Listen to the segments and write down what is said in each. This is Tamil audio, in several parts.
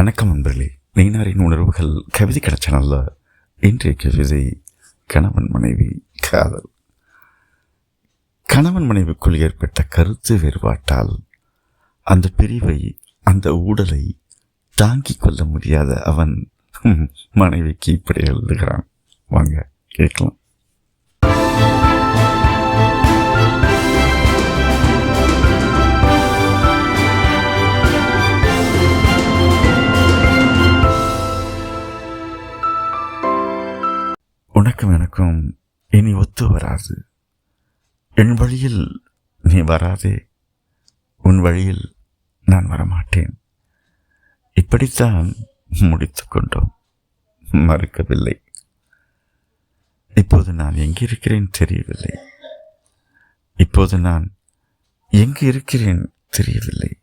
வணக்கம் நண்பர்களே. நீனாரின் உணர்வுகள் கவிதை கிடைச்சனல்ல இன்றைய கவிதை கணவன் மனைவி காதல். கணவன் மனைவிக்குள் ஏற்பட்ட கருத்து வேறுபாட்டால் அந்த பிரிவை அந்த ஊடலை தாங்கிக் கொள்ள முடியாத அவன் மனைவிக்கு இப்படி எழுதுகிறான். வாங்க கேட்கலாம். உனக்கும் எனக்கும் இனி ஒத்து வராது. என் வழியில் நீ வராதே. உன் வழியில் நான் வரமாட்டேன். இப்படித்தான் முடித்து கொண்டோம். மறுக்கவில்லை. இப்போது நான் எங்கே இருக்கிறேன் தெரியவில்லை. இப்போது நான் எங்கு இருக்கிறேன் தெரியவில்லை.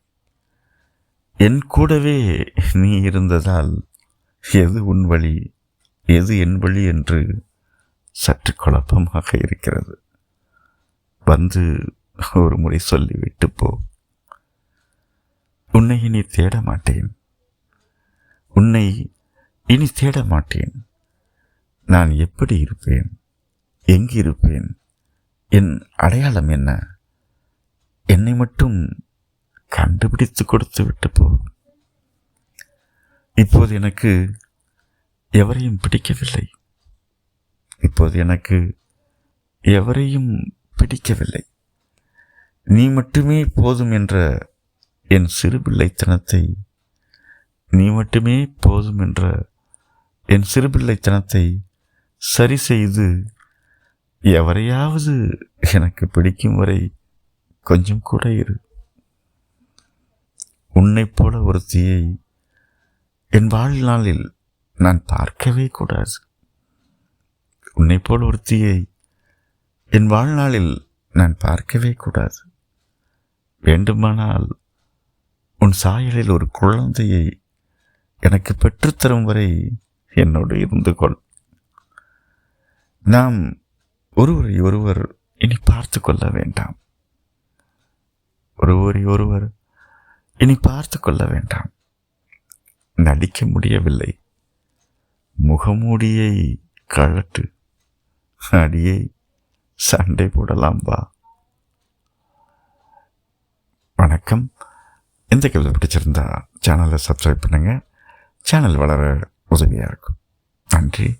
என் கூடவே நீ இருந்ததால் எது உன் வழி எது என் வழி என்று சற்று குழப்பமாக இருக்கிறது. வந்து ஒரு முறை சொல்லிவிட்டு போ. உன்னை இனி தேட மாட்டேன். உன்னை இனி தேட மாட்டேன். நான் எப்படி இருப்பேன்? எங்கு இருப்பேன்? என் அடையாளம் என்ன? என்னை மட்டும் கண்டுபிடித்து கொடுத்து விட்டு போ. இப்போது எனக்கு எவரையும் பிடிக்கவில்லை. இப்போது எனக்கு எவரையும் பிடிக்கவில்லை. நீ மட்டுமே போதும் என்ற என் சிறு பிள்ளைத்தனத்தை நீ மட்டுமே போதும் என்ற என் சிறுபிள்ளைத்தனத்தை சரி செய்து எவரையாவது எனக்கு பிடிக்கும் வரை கொஞ்சம் கூட இரு. உன்னைப் போல ஒருத்தியை என் வாழ்நாளில் நான் பார்க்கவே கூடாது. உன்னைப் போல் ஒருத்தியை என் வாழ்நாளில் நான் பார்க்கவே கூடாது. வேண்டுமானால் உன் சாயலில் ஒரு குழந்தையை எனக்கு பெற்றுத்தரும் வரை என்னோடு இருந்து கொள். நாம் ஒருவரை ஒருவர் இனி பார்த்து கொள்ள வேண்டாம். ஒருவரை ஒருவர் இனி பார்த்து கொள்ள வேண்டாம். நடிக்க முடியவில்லை. முகமூடியை கழட்டு. அடியை சண்டை போடலாம் வா. வணக்கம். இந்த கவிதை பிடிச்சிருந்தா சேனலை சப்ஸ்கிரைப் பண்ணுங்கள் சேனல் வளர உதவியாக இருக்கும். நன்றி.